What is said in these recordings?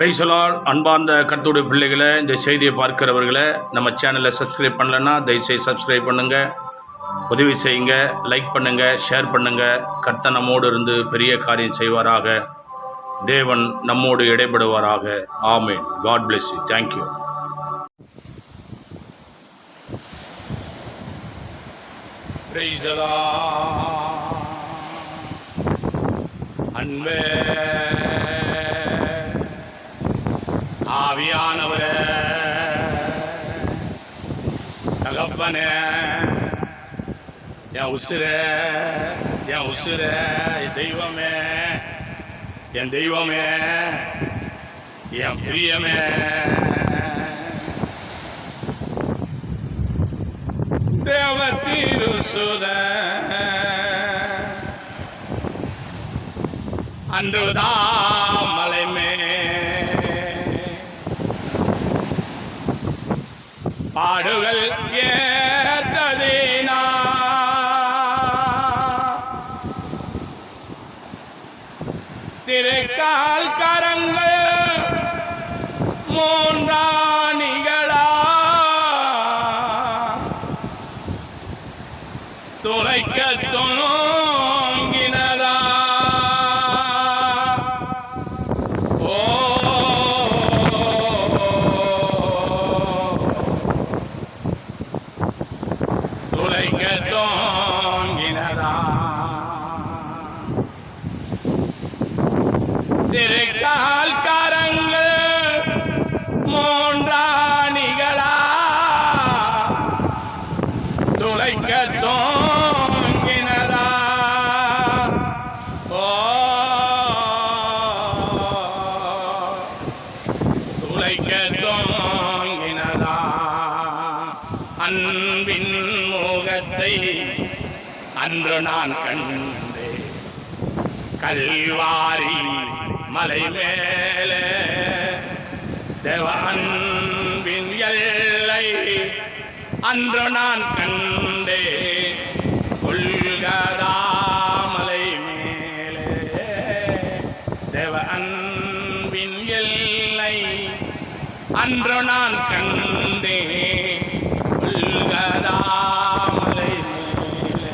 பிரைசலால் அன்பார்ந்த கர்த்தருடைய பிள்ளைகளை இந்த செய்தியை பார்க்கிறவர்களை நம்ம சேனலை சப்ஸ்கிரைப் பண்ணலைன்னா தயவுசெய்து சப்ஸ்கிரைப் பண்ணுங்கள் உதவி செய்யுங்க லைக் பண்ணுங்கள் ஷேர் பண்ணுங்கள் கர்த்தனமோடு நம்மோடு இருந்து பெரிய காரியம் செய்வாராக. தேவன் நம்மோடு இடைபடுவாராக. ஆமேன். God bless you thank you அன்பே. ஆவியானவரே தகப்பனே என் உசுரே என் உசுரே என் தெய்வமே என் தெய்வமே என் பிரியமே. தேவ தீருசுத அன்றுதான் பாடுகள் ஏற்றதேனா திருக்கால் கரங்கள் மூன்றாணிகளா. துளைக்க தொங்கினதா துளைக்க தொங்கினதா திருக்கால் கரங்கள் மூன்றாணிகளா. துளைக்க தோங்கினதா நான் கண்டே. கல்வாரி மலை மேலே தேவன்பின் எல்லை அன்று நான் கண்டே. கொள்கதாமலை மேலே தேவ அன்பின் எல்லை அன்று நான் கண்டே உள்கதாமலை மேலே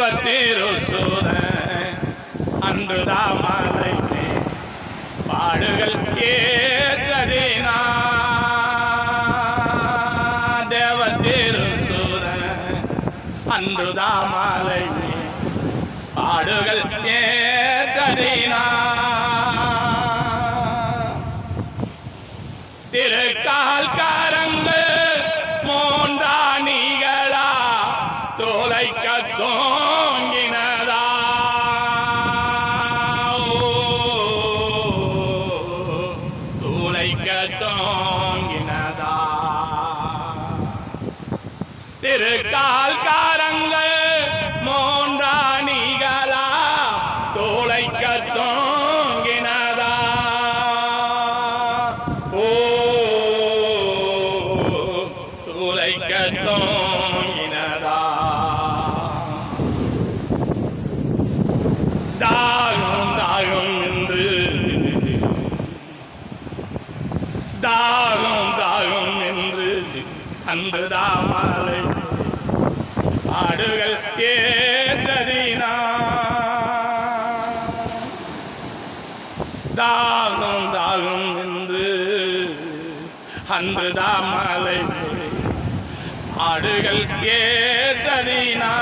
தேவ திருசூர அன்றுதான் மலை பாடுகள் ஏற்றதினா தேவ திருசூர அன்றுதான் மலை பாடுகள் ஏற்றதினா திருக்கால் காரங்கள் மூன்றாணிகளா தோலைக்க தோங்கினதா தோங்கினதா? திருக்கால் காரங்கள் மோன்றாணிகளா தோளைக்க தோங்கினதா? ஓ தூளைக்க தோங்கினதா தாகம் தாகம் என்று தாகம் தாகம் என்று அன்று தாமலை ஆடுகள் ஏற்றதினா. தாகம் தாகம் என்று அன்று தாமலை ஆடுகள் ஏற்றதினா.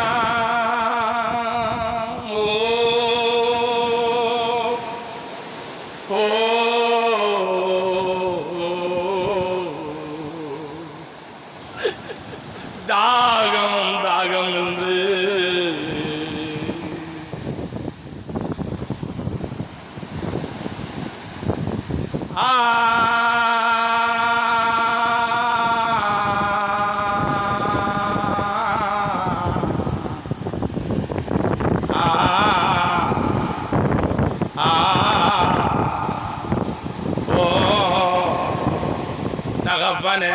தகப்பனே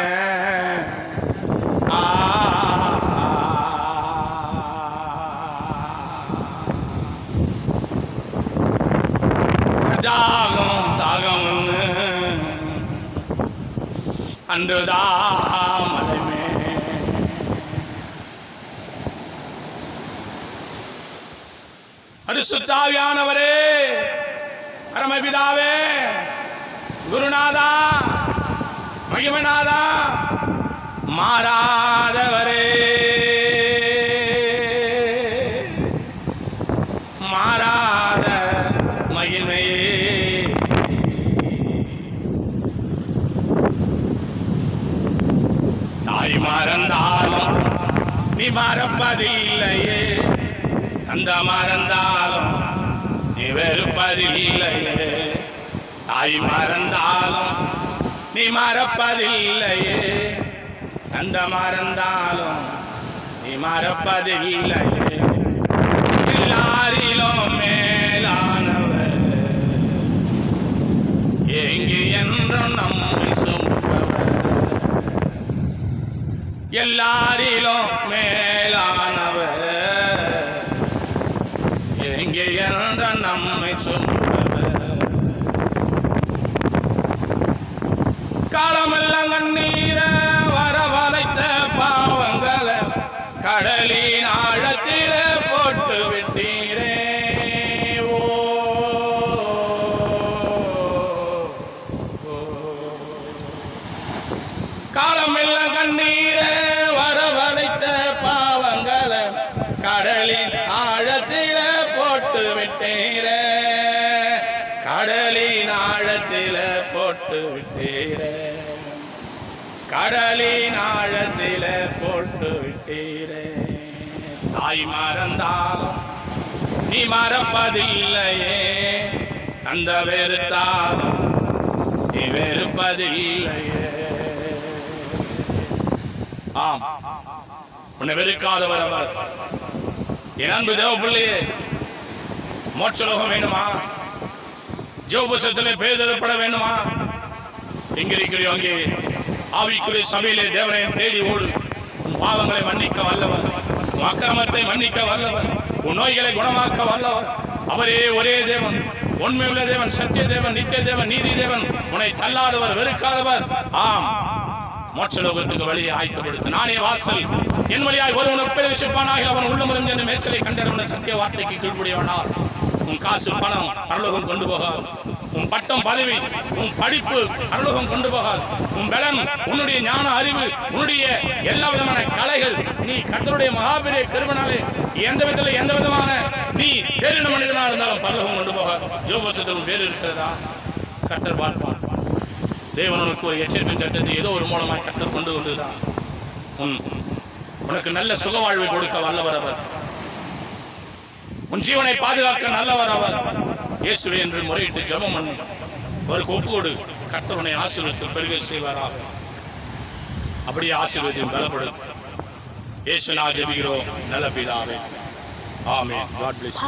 ஆ தாகம் தாகம்னு அன்று அரிசுத்தாவியானவரே பரமபிதாவே குருநாதா மகிமநாதா மாறாதவரே. மறந்தாலும் நீ மறப்பதில்லையே. அந்த மறந்தாலும் நீ வெறுப்பதில்லையே. தாய் மறந்தாலும் நீ மறப்பதில்லையே. அந்த மறந்தாலும் நீ மறப்பதில்லையே. எல்லாரிலும் மேலானவர். எங்கு என்றும் நம்மை எல்லாரிலும் மேலானவர். எங்கே என்ற நம்மை சுமப்பவர் காலமெல்லாம் கண்ணீர வரவழைத்த பாவங்களை கடலின் ஆழத்திலே போட்டு விட்டீரே கடலின் ஆழத்தில போட்டு விட்டீர. கடலின் ஆழத்தில போட்டு விட்டீரே. தாய் மறந்தாலும் நீ மறப்பதில்லையே. அந்த வெறுத்தாலும் நீ வெறுப்பதில்லையே. ஆம். உன்னை வெறுக்காதவர் அவர். என் அன்பு தேவ பிள்ளையே மோட்சலோகம் வேணுமா? ஜோபுசத்திலே பேதப்பட வேணுமா? எங்க இருக்கிறியோ அங்கே ஆவிக்குரிய சபையிலே தேவனை தேடி ஓடு. பாவங்களை மன்னிக்க வல்லவர். உன் அக்கிரமத்தை மன்னிக்க வல்லவர். உன் நோய்களை குணமாக்க வல்லவர். அவரே ஒரே தேவன். உண்மையுள்ள தேவன் சத்திய தேவன் நித்திய தேவன் நீதி தேவன். உன்னை தள்ளாதவர் வெறுக்காதவர். ஆம். மோட்சலோகத்துக்கு வழியை ஆயத்தப்படுத்து நானே வாசல். என் வழியாய் ஒருவன் உபதேசிப்பானாக அவன் உள்ளமுறம் என்று மேய்ச்சலை கண்டறிவன சத்திய வார்த்தைக்கு கீழ்ப்படியவனால் உன் காசு பணம் பரலோகம் கொண்டு போகாது. உன் பட்டம் பதவி உன் படிப்பு பரலோகம் கொண்டு போகாது. உன் பலன் உன்னுடைய ஞான அறிவு உன்னுடைய எல்லா விதமான கலைகள் நீ கத்தருடைய மகாபெரிய கருவனாலே எந்த விதத்தில் எந்த விதமான நீ தேறின மனிதனாக இருந்தாலும் பரலோகம் கொண்டு போகாது. ஜோபத்தில் வேறு இருக்கிறதா? கர்த்தர் பார்ப்பான் தேவன் உனக்கு ஒரு எச்சரிக்கை சட்டத்தை ஏதோ ஒரு மூலமாக கத்தர் கொண்டு வந்துதான் உன் உனக்கு நல்ல சுக வாழ்வை கொடுக்க வல்லவர் அவர். உன் ஜீவனை பாதுகாக்க நல்லவர் அவர். இயேசுவே என்று முறையிட்டு ஜெபம் பண்ணு அவருக்கு ஒப்புக்கொடு கொடு உன்னை ஆசீர்வதித்து பெருக செய்வாராக. அப்படியே ஆசீர்வதியும் பலப்படும். இயேசு நான் ஜெபிக்கிறோம். நல்ல பிதாவே. ஆமே காட் பிளஸ்